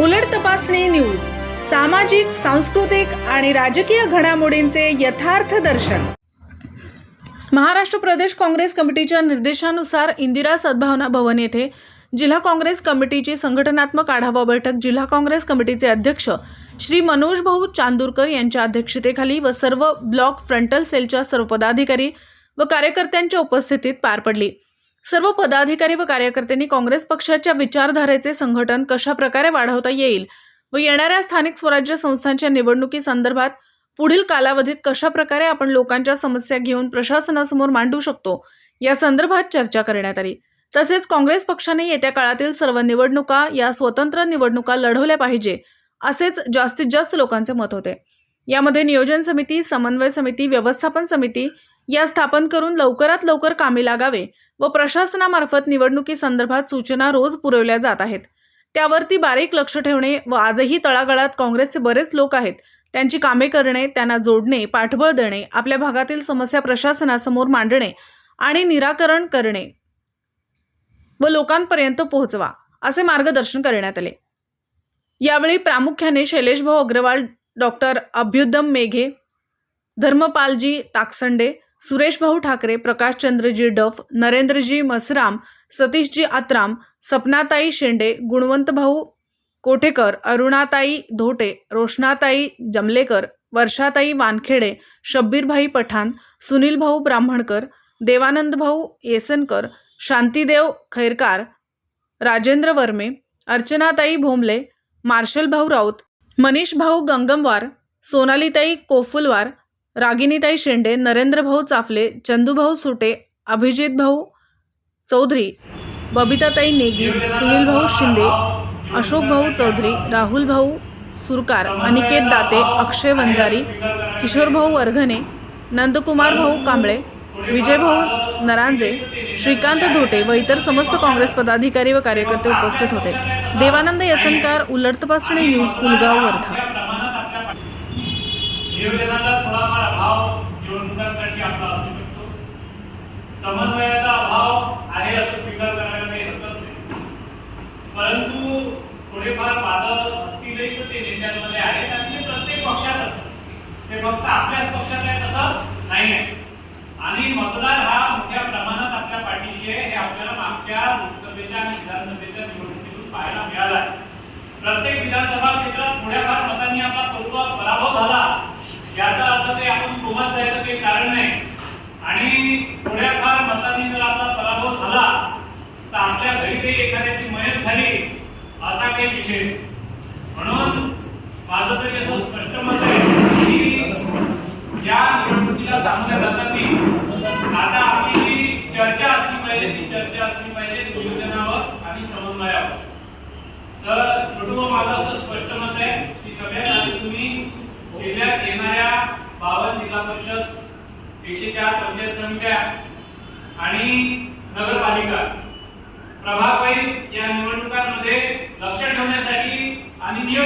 उलट तपासणी न्यूज सामाजिक सांस्कृतिक आणि राजकीय घडामोडींचे यथार्थ दर्शन. महाराष्ट्र प्रदेश काँग्रेस कमिटीच्या निर्देशानुसार इंदिरा सद्भावना भवन येथे जिल्हा काँग्रेस कमिटीची संघटनात्मक आढावा बैठक जिल्हा काँग्रेस कमिटीचे अध्यक्ष श्री मनोज भाऊ चांदूरकर यांच्या अध्यक्षतेखाली व सर्व ब्लॉक फ्रंटल सेलच्या सर्व पदाधिकारी व कार्यकर्त्यांच्या उपस्थितीत पार पडली. सर्व पदाधिकारी व कार्यकर्त्यांनी काँग्रेस पक्षाच्या विचारधारेचे संघटन कशा प्रकारे वाढवता येईल व येणाऱ्या स्थानिक स्वराज्य संस्थांच्या निवडणुकी संदर्भात पुढील कालावधीत कशा प्रकारे आपण लोकांच्या समस्या घेऊन प्रशासनासमोर मांडू शकतो या संदर्भात चर्चा करण्यात आली. तसेच काँग्रेस पक्षाने येत्या काळातील सर्व निवडणुका या स्वतंत्र निवडणुका लढवल्या पाहिजे असेच जास्तीत जास्त लोकांचे मत होते. यामध्ये नियोजन समिती समन्वय समिती व्यवस्थापन समिती या स्थापन करून लवकरात लवकर कामी लागावे व प्रशासनामार्फत निवडणुकीसंदर्भात सूचना रोज पुरवल्या जात आहेत. त्यावरती बारीक लक्ष ठेवणे व आजही तळागाळात काँग्रेसचे बरेच लोक आहेत. त्यांची कामे करणे त्यांना जोडणे पाठबळ देणे आपल्या भागातील समस्या प्रशासनासमोर मांडणे आणि निराकरण करणे व लोकांपर्यंत पोहोचवा असे मार्गदर्शन करण्यात आले. यावेळी प्रामुख्याने शैलेशभाऊ अग्रवाल डॉक्टर अभ्युदम मेघे धर्मपालजी ताकसंडे सुरेश भाऊ ठाकरे प्रकाशचंद्रजी डफ नरेंद्रजी मसराम सतीशजी आत्राम सपनाताई शेंडे गुणवंत भाऊ कोठेकर अरुणाताई धोटे रोशनाताई जमलेकर वर्षाताई वानखेडे शब्बीरभाई पठाण सुनीलभाऊ ब्राह्मणकर देवानंदभाऊ येसनकर शांतीदेव खैरकार राजेंद्र वर्मे अर्चनाताई भोमले मार्शल भाऊ राऊत मनीष भाऊ गंगमवार सोनालीताई कोफुलवार रागिनीताई शेंडे नरेंद्रभाऊ चाफले चंदूभाऊ सुटे अभिजित भाऊ चौधरी बबिताताई नेगी सुनील भाऊ शिंदे अशोक भाऊ चौधरी राहुल भाऊ सुरकार अनिकेत दाते अक्षय वंजारी किशोरभाऊ वर्घने नंदकुमार भाऊ कांबळे विजयभाऊ नरांजे श्रीकांत धोटे व इतर समस्त काँग्रेस पदाधिकारी व कार्यकर्ते उपस्थित होते. देवानंद यसनकार उलट तपासणी न्यूज पुलगाव वर्धा. नियोजनाचा थोडाफार अभाव निवडणुकांसाठी आपला असू शकतो. समन्वयाचा अभाव आहे असं स्वीकार करायला काही हरकत नाही. परंतु थोडेफार वादळ असतीलही तर ते नेत्यांमध्ये आहेत आणि ते प्रत्येक पक्षात असतात. ते फक्त आपल्याच पक्षात आहे तसं नाही आहे. आणि मतदार हा मोठ्या प्रमाणात आपल्या पाठीशी आहे. हे आपल्याला मागच्या लोकसभेच्या आणि विधानसभेच्या निवडणुकीतून पाहायला मिळालं आहे. प्रत्येक विधानसभा क्षेत्रात थोड्याफार मतांनी आपला पराभव पराभव झाला याचा अर्थ ते आपण कोमात जायचं काही कारण नाही आणि थोड्याफार मतांनी जर आपला पराभव झाला तर आपल्या घरी काही एखाद्याची मयत झाली असा काही विषय नाही. म्हणून माझं स्पष्ट मत आहे की या निवडणुकीला आता आपली जी चर्चा असली पाहिजे ती चर्चा असली पाहिजे नियोजनावर आणि समन्वयावर. तर छोटू माझं असं स्पष्ट मत आहे की तुम्ही जिल्ह्यात येणाऱ्या बावन जिल्हा परिषद एकशे चार पंचायत समित्या आणि नगरपालिका प्रभाग या निवडणुकांमध्ये लक्ष ठेवण्यासाठी आणि नियोजन